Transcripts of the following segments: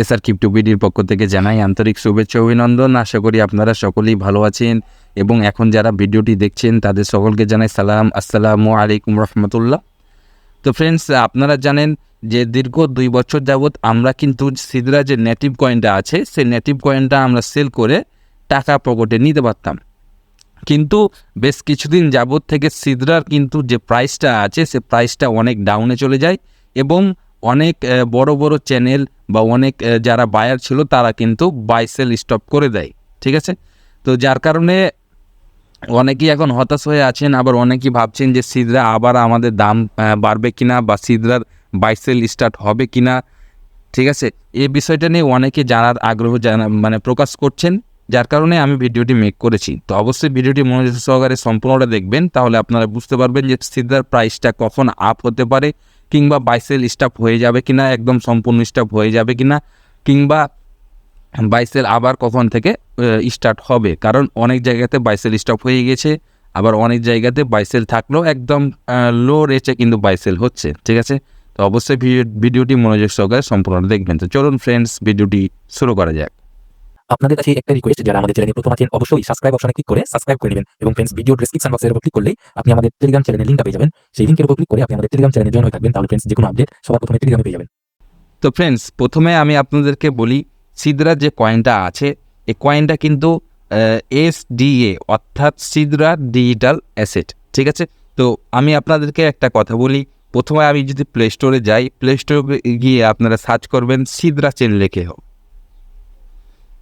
SR কিপ্টুপিডির পক্ষ থেকে জানাই আন্তরিক শুভেচ্ছা অভিনন্দন। আশা করি আপনারা সকলেই ভালো আছেন এবং এখন যারা ভিডিওটি দেখছেন, তাদের সকলকে জানাই সালাম। আসসালামু আলাইকুম রহমতুল্লাহ। তো ফ্রেন্ডস আপনারা জানেন যে দীর্ঘ দুই বছর যাবৎ আমরা কিন্তু সিদরা যে নেটিভ কয়েনটা আছে, সেই নেটিভ কয়েনটা আমরা সেল করে টাকা পকেটে নিতে পারতাম। কিন্তু বেশ কিছুদিন যাবৎ থেকে সিদরার কিন্তু যে প্রাইসটা আছে, সে প্রাইসটা অনেক ডাউনে চলে যায় এবং অনেক বড় বড় চ্যানেল বা অনেক যারা বায়ার ছিল তারা কিন্তু বাই সেল স্টপ করে দেয়, ঠিক আছে? তো যার কারণে অনেকেই এখন হতাশ হয়ে আছেন, আবার অনেকেই ভাবছেন যে সিদরা আবার আমাদের দাম বাড়বে কিনা বা সিদরার বাইসেল স্টার্ট হবে কিনা, ঠিক আছে? এই বিষয়টা নিয়ে অনেকে জানার আগ্রহ জানা মানে প্রকাশ করছেন, যার কারণে আমি ভিডিওটি মেক করেছি। তো অবশ্যই ভিডিওটি মনোযোগ সহকারে সম্পূর্ণটা দেখবেন, তাহলে আপনারা বুঝতে পারবেন যে সিদ্ধার প্রাইসটা কখন আপ হতে পারে কিংবা বাইসেল স্টাফ হয়ে যাবে কিনা, একদম সম্পূর্ণ স্টাফ হয়ে যাবে কিনা, কিংবা বাইসেল আবার কখন থেকে স্টার্ট হবে? কারণ অনেক জায়গাতে বাইসেল স্টপ হয়ে গেছে, আবার অনেক জায়গাতে বাইসেল থাকলেও একদম লো রেটে কিন্তু বাইসেল হচ্ছে, ঠিক আছে? তো অবশ্যই ভিডিও- ভিডিওটি মনোযোগ সহকারে সম্পূর্ণ দেখবেন। তো চলুন ফ্রেন্ডস ভিডিওটি শুরু করা যাক। আপনাদের কাছে একটা রিকোয়েস্ট যারা আমাদের চ্যানেলে প্রথম আছেন, অবশ্যই সাবস্ক্রাইব অপশনে ক্লিক করে সাবস্ক্রাইব করে নেবেন এবং ফ্রেন্ডস ভিডিও ডেসক্রিপশন বক্সের উপর ক্লিক করলেই আপনি আমাদের টেলিগ্রাম চ্যানেলের লিঙ্কটা পেয়ে যাবেন। সেই লিঙ্কের উপর ক্লিক করে আপনি আমাদের টেলিগ্রাম চ্যানেলে জয়েন হয়ে থাকবেন। তাহলে ফ্রেন্ডস যে কোনো আপডেট সবার প্রথমে টেলিগ্রামে পেয়ে যাবেন। তো ফ্রেন্ডস প্রথমে আমি আপনাদেরকে বলি, সিদরা যে কয়েনটা আছে, এই কয়েনটা কিন্তু এস ডিএ অর্থাৎ সিদরা ডিজিটাল অ্যাসেট ঠিক আছে? তো আমি আপনাদেরকে একটা কথা বলি, প্রথমে আমি যদি প্লে স্টোরে যাই প্লে স্টোরে গিয়ে আপনারা সার্চ করবেন সিদরা চেন লেখে। হোক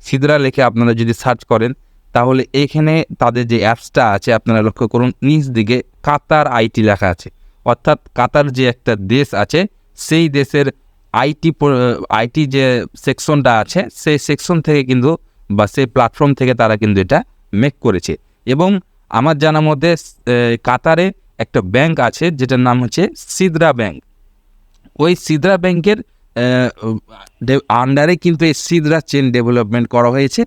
সিদরা লেখে আপনারা যদি সার্চ করেন, তাহলে এখানে তাদের যে অ্যাপসটা আছে, আপনারা লক্ষ্য করুন, নিচ দিকে কাতার আইটি লেখা আছে। অর্থাৎ কাতার যে একটা দেশ আছে, সেই দেশের আইটি আইটি যে সেকশনটা আছে, সেই সেকশন থেকে কিন্তু বা সেই প্ল্যাটফর্ম থেকে তারা কিন্তু এটা মেক করেছে। এবং আমার জানা মধ্যে কাতারে একটা ব্যাংক আছে, যেটার নাম হচ্ছে সিদরা ব্যাংক ওই সিদরা ব্যাংকের আন্ডারে কিন্তু এই সিদরা চেন ডেভেলপমেন্ট করা হয়েছে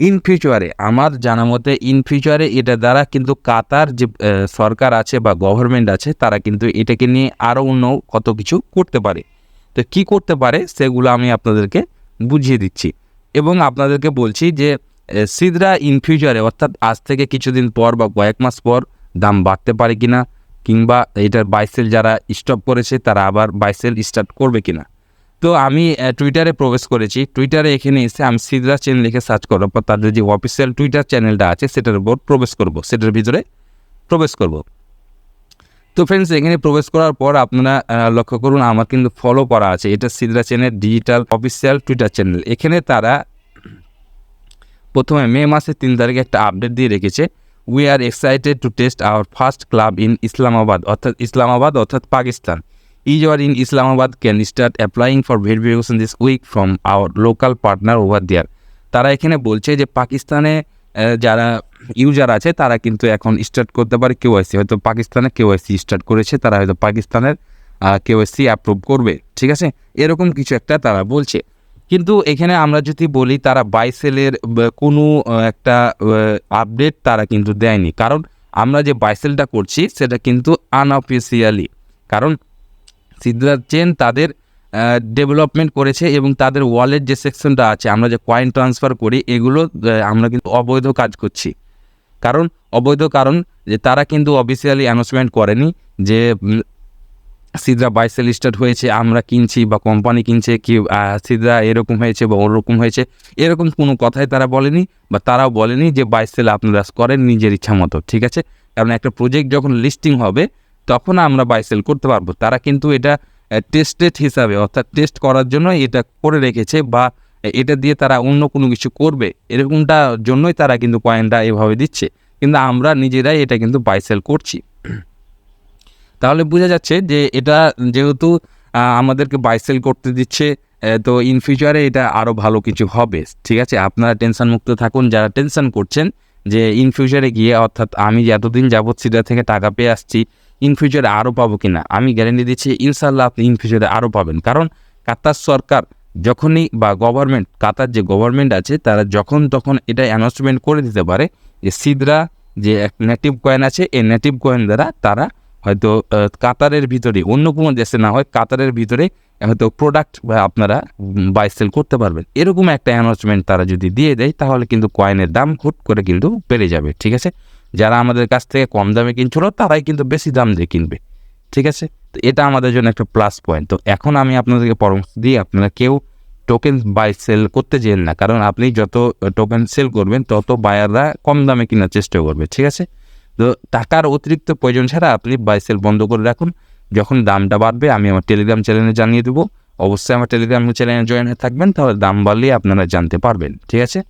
ইন ফিউচারে আমার জানা মতে ইন ফিউচারে এটা দ্বারা কিন্তু কাতার যে সরকার আছে বা গভর্নমেন্ট আছে, তারা কিন্তু এটাকে নিয়ে আরও অন্য কত কিছু করতে পারে। তো কি করতে পারে সেগুলো আমি আপনাদেরকে বুঝিয়ে দিচ্ছি। এবং আপনাদেরকে বলছি যে সিদরা ইন ফিউচারে অর্থাৎ আজ থেকে কিছুদিন পর বা কয়েক মাস পর দাম বাড়তে পারে কিনা, কিংবা এটার বাইসেল যারা স্টপ করেছে, তারা আবার বাইসেল স্টার্ট করবে কিনা। তো আমি টুইটারে প্রবেশ করেছি। টুইটারে এখানে এসে আমি সিদরা চেন লিখে সার্চ করার পর তাদের যে অফিসিয়াল টুইটার চ্যানেলটা আছে, সেটার উপর প্রবেশ করব। সেটার ভিতরে প্রবেশ করব। তো ফ্রেন্ডস এখানে প্রবেশ করার পর আপনারা লক্ষ্য করুন, আমার কিন্তু ফলো করা আছে। এটা সিদরা চেনের ডিজিটাল অফিসিয়াল টুইটার চ্যানেল এখানে তারা প্রথমে মে মাসের তিন তারিখে একটা আপডেট দিয়ে রেখেছে। We are excited to test our first club in Islamabad অর্থাৎ ইসলামাবাদ অর্থাৎ Pakistan. Users in Islamabad can start applying for verification this week from our local partner over there তারা এখানে বলছে যে পাকিস্তানে যারা ইউজার আছে, তারা কিন্তু এখন স্টার্ট করতে পারে কেওয়াইসি হয়তো পাকিস্তানে কেওয়াইসি স্টার্ট করেছে, তারা হয়তো পাকিস্তানের কেওয়াইসি অ্যাপ্রুভ করবে। ঠিক আছে? এরকম কিছু একটা তারা বলছে। কিন্তু এখানে আমরা যদি বলি, তারা বাইসেলের কোনো একটা আপডেট তারা কিন্তু দেয়নি। কারণ আমরা যে বাইসেলটা করছি, সেটা কিন্তু আনঅফিসিয়ালি কারণ সিদ্ধার্থ চেন তাদের ডেভেলপমেন্ট করেছে এবং তাদের ওয়ালেট যে সেকশনটা আছে, আমরা যে কয়েন ট্রান্সফার করি, এগুলো আমরা কিন্তু অবৈধ কাজ করছি। কারণ, অবৈধ কারণ যে তারা কিন্তু অফিসিয়ালি অ্যানাউন্সমেন্ট করেনি যে সিদ্রা বাইসেল স্টার্ট হয়েছে, আমরা কিনছি বা কোম্পানি কিনছে, কি সিদ্রা এরকম হয়েছে বা ওরকম হয়েছে, এরকম কোনো কথাই তারা বলেনি বা তারাও বলেনি যে বাইসেল আপনারা করেন নিজের ইচ্ছা মতো, ঠিক আছে? কারণ একটা প্রজেক্ট যখন লিস্টিং হবে তখন আমরা বাইসেল করতে পারব। তারা কিন্তু এটা টেস্টেড হিসাবে, অর্থাৎ টেস্ট করার জন্য এটা করে রেখেছে বা এটা দিয়ে তারা অন্য কোনো কিছু করবে। এরকমটা জন্যই তারা কিন্তু কয়েনটা এভাবে দিচ্ছে। কিন্তু আমরা নিজেরাই এটা কিন্তু বাইসেল করছি। তাহলে বোঝা যাচ্ছে যে এটা যেহেতু আমাদেরকে বাইসেল করতে দিচ্ছে তো ইন ফিউচারে এটা আরও ভালো কিছু হবে। ঠিক আছে? আপনারা টেনশন মুক্ত থাকুন। যারা টেনশন করছেন যে ইন ফিউচারে গিয়ে অর্থাৎ আমি এতদিন যাবৎ সিডা থেকে টাকা পেয়ে আসছি ইন ফিউচারে আরও পাবো কিনা? আমি গ্যারেন্টি দিচ্ছি ইনশাল্লাহ আপনি ইন ফিউচারে আরও পাবেন। কারণ কাতার সরকার যখনই বা গভর্নমেন্ট কাতার যে গভর্নমেন্ট আছে, তারা যখন তখন এটা অ্যানাউন্সমেন্ট করে দিতে পারে যে সিদরা যে এক নেটিভ কয়েন আছে, এই নেটিভ কয়েন দ্বারা তারা হয়তো কাতারের ভিতরে, অন্য কোনো দেশে না হয়, কাতারের ভিতরে হয়তো প্রোডাক্ট আপনারা বাই সেল করতে পারবেন। এরকম একটা অ্যানাউন্সমেন্ট তারা যদি দিয়ে দেয়, তাহলে কিন্তু কয়েনের দাম হুট করে কিন্তু বেড়ে যাবে, ঠিক আছে? যারা আমাদের কাছ থেকে কম দামে কিনছিল, তারাই কিন্তু বেশি দাম দিয়ে কিনবে। ঠিক আছে? তো এটা আমাদের জন্য একটা প্লাস পয়েন্ট তো এখন আমি আপনাদেরকে পরামর্শ দিই, আপনারা কেউ টোকেন বাই সেল করতে যেন না। কারণ আপনি যত টোকেন সেল করবেন, তত বায়াররা কম দামে কেনার চেষ্টা করবে। ঠিক আছে? তো টাকার অতিরিক্ত প্রয়োজন ছাড়া আপনি বাই সেল বন্ধ করে রাখুন। যখন দামটা বাড়বে, আমি আমার টেলিগ্রাম চ্যানেলে জানিয়ে দেবো। অবশ্যই আমার টেলিগ্রাম চ্যানেলে জয়েন থাকবেন, তাহলে দাম বাড়লে আপনারা জানতে পারবেন। ঠিক আছে?